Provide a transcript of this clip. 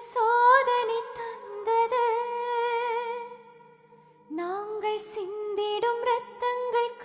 சோதனை தந்தது. நாங்கள் சிந்திடும் ரத்தங்கள்